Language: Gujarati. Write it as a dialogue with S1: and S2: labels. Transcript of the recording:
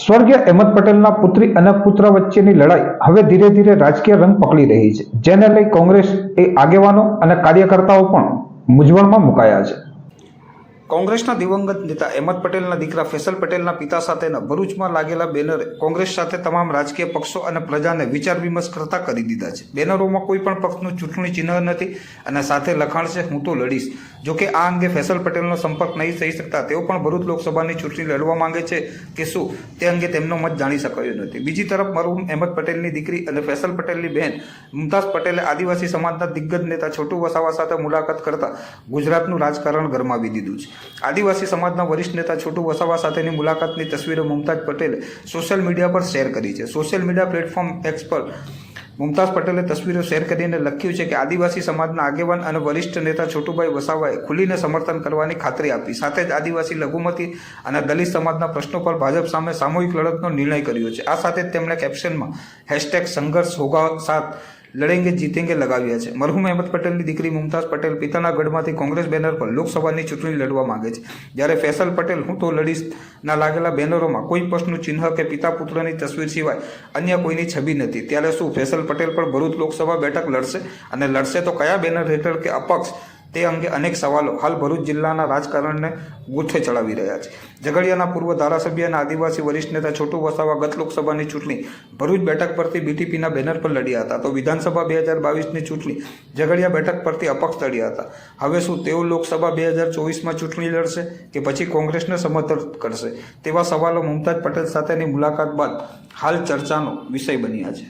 S1: સ્વર્ગીય અહેમદ પટેલના પુત્રી અને પુત્ર વચ્ચેની લડાઈ હવે ધીરે ધીરે રાજકીય રંગ પકડી રહી છે. જેને લઈ કોંગ્રેસ એ આગેવાનો અને કાર્યકર્તાઓ પણ મૂંઝવણમાં મુકાયા છે.
S2: કોંગ્રેસના દિવંગત નેતા અહેમદ પટેલના દીકરા ફેસલ પટેલના પિતા સાથેના ભરૂચમાં લાગેલા બેનરે કોંગ્રેસ સાથે તમામ રાજકીય પક્ષો અને પ્રજાને વિચાર વિમર્શ કરતા કરી દીધા છે. બેનરોમાં કોઈ પણ પક્ષનું ચૂંટણી ચિહ્ન નથી અને સાથે લખાણ છે, હું તો લડીશ. જો કે આ અંગે ફેસલ પટેલનો સંપર્ક નહીં થઈ શકતા તેઓ પણ ભરૂચ લોકસભાની ચૂંટણી લડવા માંગે છે કે શું તે અંગે તેમનો મત જાણી શકાયો નથી. બીજી તરફ મરહુમ અહેમદ પટેલની દીકરી અને ફેસલ પટેલની બહેન મુમતાઝ પટેલે આદિવાસી સમાજના દિગ્ગજ નેતા છોટુ વસાવા સાથે મુલાકાત કરતા ગુજરાતનું રાજકારણ ગરમાવી દીધું છે. આદિવાસી સમાજના વરિષ્ઠ નેતા છોટુ વસાવા સાથેની મુલાકાતની તસવીરો મુમતાજ પટેલે સોશિયલ મીડિયા પર શેર કરી છે. સોશિયલ મીડિયા પ્લેટફોર્મ એક્સ પર મુમતાઝ પટેલે તસવીરો શેર કરીને લખ્યું છે કે આદિવાસી સમાજના આગેવાન અને વરિષ્ઠ નેતા છોટુભાઈ વસાવાએ ખુલીને સમર્થન કરવાની ખાતરી આપી. સાથે જ આદિવાસી લઘુમતી અને દલિત સમાજના પ્રશ્નો પર ભાજપ સામે સામૂહિક લડતનો નિર્ણય કર્યો છે. આ સાથે જ તેમણે કેપ્શનમાં હેશટેગ સંઘર્ષ હોગા સાથ લડેંગે, જીતેંગે લગાવ્યા છે. મરહુમ અહેમદ પટેલની દીકરી મુમતાઝ પટેલ પિતાના ગઢમાંથી કોંગ્રેસ બેનર પર લોકસભાની ચૂંટણી લડવા માંગે છે. જ્યારે ફેસલ પટેલ હું તો લડીશ ના લાગેલા બેનરોમાં કોઈ પક્ષનું ચિહ્ન કે પિતા પુત્રની તસવીર સિવાય અન્ય કોઈની છબી નથી. ત્યારે શું ફેસલ પટેલ પણ ભરૂચ લોકસભા બેઠક લડશે? અને લડશે તો કયા બેનર હેઠળ કે અપક્ષ? તે અંગે અનેક સવાલો. હાલ ભરૂચ જિલ્લાના રાજકારણને ગુથે ચડાવી રહ્યા છે. ઝઘડિયાના પૂર્વ ધારાસભ્ય અને આદિવાસી વરિષ્ઠ નેતા છોટુ વસાવા ગત લોકસભાની ચૂંટણી ભરૂચ બેઠક પરથી બીટીપીના બેનર પર લડ્યા હતા. તો વિધાનસભા બે હજાર બાવીસની ચૂંટણી ઝઘડિયા બેઠક પરથી અપક્ષ લડ્યા હતા. હવે શું તેઓ લોકસભા બે હજાર ચોવીસમાં ચૂંટણી લડશે કે પછી કોંગ્રેસને સમર્થન કરશે? તેવા સવાલો મુમતાજ પટેલ સાથેની મુલાકાત બાદ હાલ ચર્ચાનો વિષય બન્યા છે.